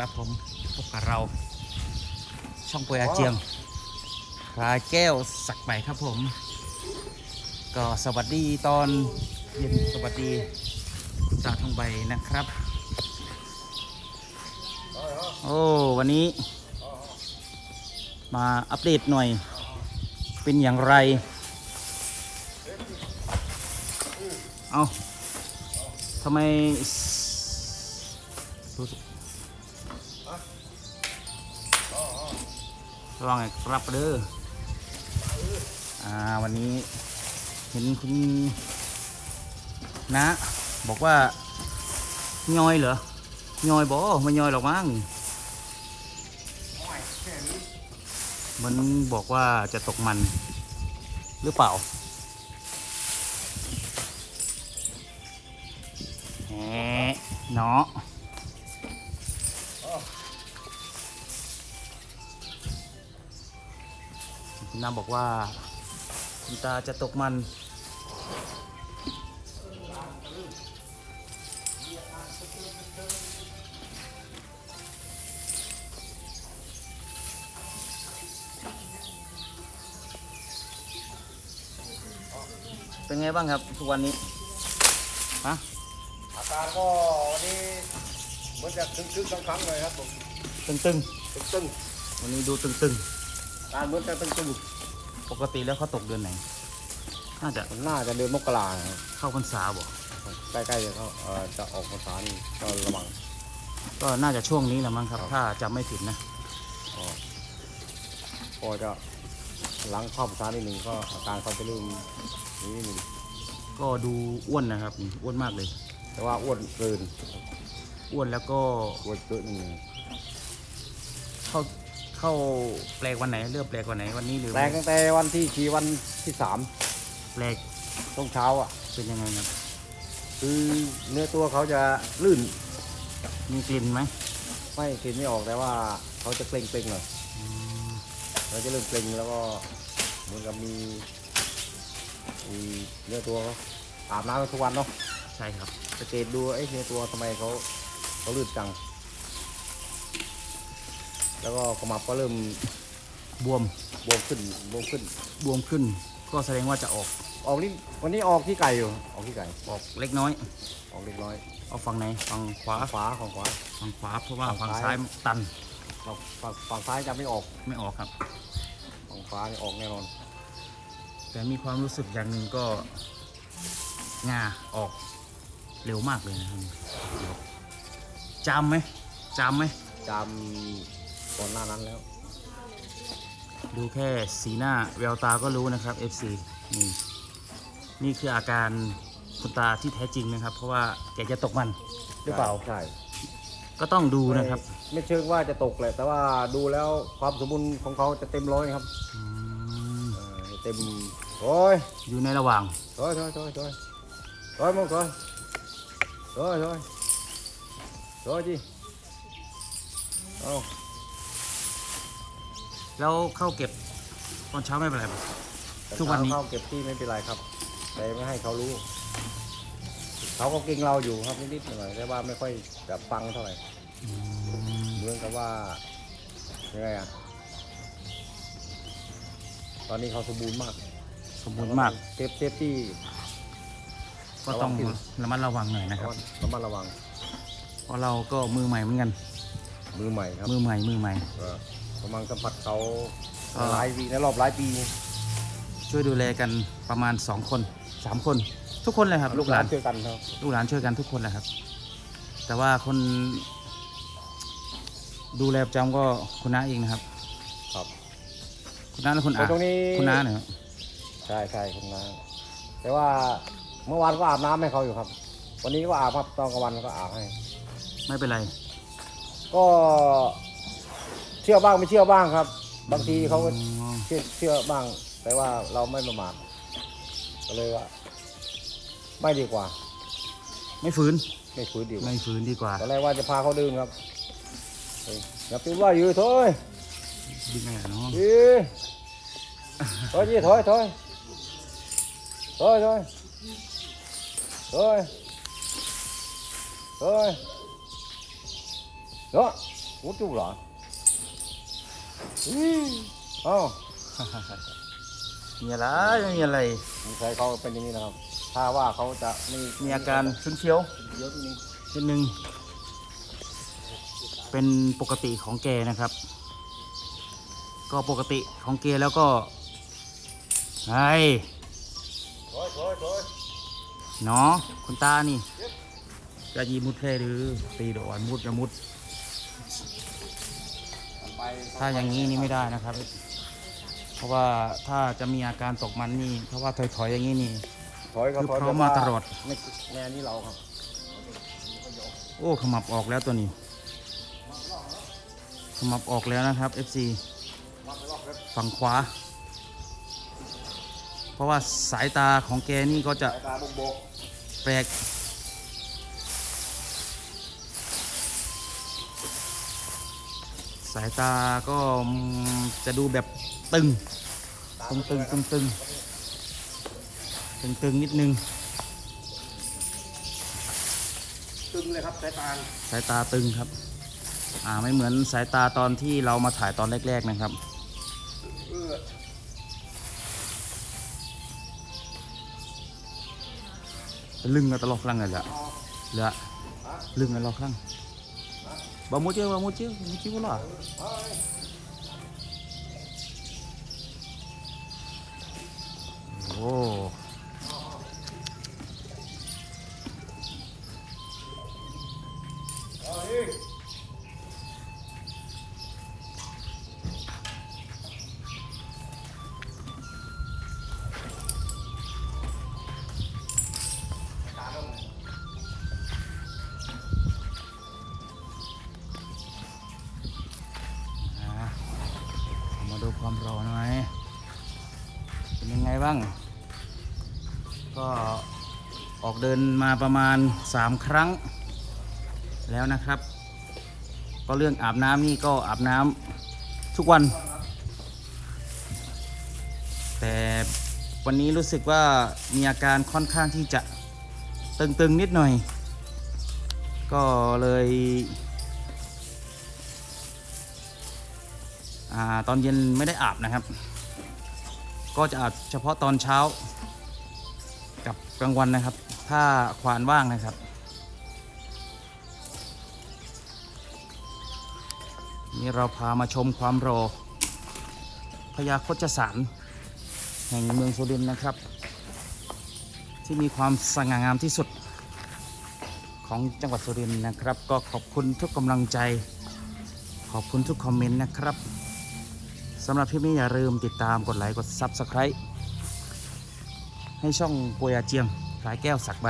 ครับผมพบกับเรา ช่องปวยอาเจียงพรายแก้วสักใหม่ครับผม ก็สวัสดีตอนเย็นสวัสดีคุณตาทองใบนะครับ โอ้วันนี้ มาอัปเดตหน่อย เป็นอย่างไร เอาทำไม วังไอ้ครับเด้ออ่าวันนี้เห็นคุณนะ บอกว่าย่อยเหรอย่อยบ่ไม่ย่อยหรอกมั้งมันบอกว่าจะตกมันหรือเปล่าเนาะ คุณน้าบอกว่าคุณตาจะตกมัน เป็นไงบ้างครับทุกวันนี้ ฮะ อาการก็วันนี้เหมือนจะตึงๆครั้งๆเลยครับผม ตึงตึงตึงๆ วันนี้ดูตึงตึงๆ การเหมือนจะตึงๆปกติแล้วเขาตกเดือนไหน น่าจะๆมันน่าจะเดือนมกราครับเข้าพรรษาบ่ใกล้ๆจะเข้าเอ่อจะออกพรรษานี่ก็ระวัง ก็น่าจะช่วงนี้แหละมั้งครับ ครับ ถ้าจำไม่ผิดนะ ก็พอจะหลังเข้าพรรษานิดหนึ่งก็อาการเขาจะเริ่มนี้นิดหนึ่งก็ดูอ้วนนะครับนี่อ้วนมากเลย แต่ว่าอ้วนเกินอ้วนแล้วก็อ้วนเกินนิดหนึ่งเข้า เข้าแปลกวันไหนเลือกแปลกวันไหนวันนี้หรือแรงตั้งแต่วันที่ขี่วันที่สามแปลกตรงเช้าอะ เป็นยังไงครับ คือเนื้อตัวเขาจะลื่น มีกลิ่นไหมไม่กลินไม่ออกแต่ว่าเขาจะเกร็งๆหน่อยอืมเราจะเริ่มเกร็งแล้วก็เหมือนกับมีมีเนื้อตัวเขาอาบน้ำกันทุกวันเนาะใช่ครับสังเกตดูไอ้เนื้อตัวทำไมเขาเขาลื่นจัง แล้วก็ขมับก็เริ่มบวมบวมขึ้นบวมขึ้น บวมขึ้น ก็แสดงว่าจะออกออกนี่วันนี้ออกที่ไก่อยู่ออกที่ไก่ออกเล็กน้อย ออกเล็กน้อยเอาฝั่งไหนฝั่งขวาขวาของขวาฝั่งขวาเพราะว่าฝั่ฝั่งงซ้าซ้ายยตันฝั่งฝั่งฝั่งซ้ายจะไม่ออกไม่ออกครับฝั่งขวานี่ออกแน่นอน แต่มีความรู้สึกอย่างหนึ่งก็งาออกเร็วมากเลยนะครับเดี๋ยวจำไหมจำไหมจำ ก่อนหน้านั้นแล้ว ดูแค่สีหน้าแววตาก็รู้นะครับ FC นี่นี่คืออาการคุณตาที่แท้จริงนะครับ เพราะว่าแกจะตกมันหรือเปล่า ใช่ก็ต้องดูนะครับไม่ไม่เชิงว่าจะตกแหละแต่ว่าดูแล้วความสมบูรณ์ของเขาจะเต็มร้อยครับอืมเออเต็มโอ้ยอยู่ในระหว่างถอยถอยถอยถอยถอยมองถอยถอยถอยถอยจีเอา แล้วเข้าเก็บตอนเช้าไม่เป็นไรป่ะ ทุกวันนี้ เข้าเก็บที่ไม่เป็นไรครับ แต่ไม่ให้เขารู้ เขาก็เก่งเราอยู่ครับนิดๆหน่อยๆแต่ว่าไม่ค่อยแบบฟังเท่าไหร่อืมเหมือนกับว่ายังไงอะตอนนี้เขาสมบูรณ์มากสมบูรณ์มากเซฟเซฟตี้ก็ต้องระวังระมัดระวังหน่อยนะครับ ระมัดระวังเพราะเราก็มือใหม่เหมือนกัน มือใหม่ครับมือใหม่มือใหม่ก็ กำลังสัมผัสเขาอ่าหลายปีในรอบหลายปีช่วยดูแลกันประมาณ 2 คน 3 คน ทุกคนเลยครับ ลูกหลานช่วยกันครับลูกหลานช่วยกันทุกคนแหละครับ แต่ว่าคน ดูแลประจำก็คุณน้าเองนะครับ ครับ คุณน้าและคุณอาตรงนี้ คุณน้าเนี่ยครับใช่ใช่คุณน้าแต่ว่าเมื่อวานก็อาบน้ำให้เขาอยู่ครับ วันนี้ก็อาบครับตอนกลางวันก็อาบให้ ไม่เป็นไร ก็ เชื่อบ้างไม่เชื่อบ้างครับ บางทีเขาก็อ๋อเชื่อเชื่อบ้าง แต่ว่าเราไม่ประมาทก็เลยว่า ไม่ดีกว่า ไม่ฝืน ไม่ฝืนดีกว่าไม่ฝืนดีกว่าตอนแรกว่าจะพาเขาดื่มครับเฮ้ยอย่าไปว่าอยู่ถอยดีไงเนาะอีถอยจีถอยถอยถอยถอยถอยถอยเนาะ Út chú rồi. Không, มีอะไรไม่มีอะไร mình thấy เขาเป็นอย่างนี้นะครับ ถ้าว่าเขาจะมีมีอาการชุนเชียวเยอะนิดนึงนิดนึงเป็นปกติของแกนะครับ ก็ปกติของแกแล้วก็ไอ้ถอยถอยถอยเนาะคุณตานี่จะยีมุดแค่หรือตีโดอนมุดจะมุดไป ถ้าอย่างนี้นี่ไม่ได้นะครับ เพราะว่าถ้าจะมีอาการตกมันนี่ เพราะว่าถอยๆอย่างนี้นี่ถอยก็คือถอยพร้อมมาตลอดไม่แนวนี้เราครับ โอ้ขมับออกแล้วตัวนี้ขมับออกแล้วนะครับ FC ฝั่งขวา เพราะว่าสายตาของแกนี่ก็จะสายตาบกบกแปลก สายตาก็อืมจะดูแบบตึง ตึงตึงตึงตึงตึงตึงนิดนึง ตึงเลยครับสายตา สายตาตึงครับ อ่าไม่เหมือนสายตาตอนที่เรามาถ่ายตอนแรก ๆนะครับเออลึงกันตลอดครั้งเลยแหละเหลือลึงกันตลอดครั้ง บะมูเจี บ้าง ก็ออกเดินมาประมาณ 3 ครั้ง แล้วนะครับ ก็เรื่องอาบน้ำนี่ก็อาบน้ำทุกวัน แต่วันนี้รู้สึกว่ามีอาการค่อนข้างที่จะตึงๆนิดหน่อย ก็เลยอตอนเย็นไม่ได้อาบนะครับ ก็จะอาบเฉพาะตอนเช้ากับกลางวันนะครับ ถ้าควานว่างนะครับ นี่เราพามาชมความรอพญาโคจสารแห่งเมืองสุรินทร์นะครับ ที่มีความสง่างามที่สุดของจังหวัดสุรินทร์นะครับ ก็ขอบคุณทุกกำลังใจ ขอบคุณทุกคอมเมนต์นะครับ สำหรับคลิปนี้อย่าลืมติดตามกดไลค์กด Subscribe ให้ช่องปัวยาเจียงพลายแก้วสักใบ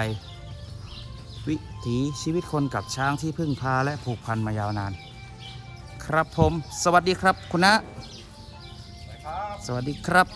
วิถีชีวิตคนกับช้างที่พึ่งพาและผูกพันมายาวนาน ครับผม สวัสดีครับคุณนะไปครับสวัสดีครับ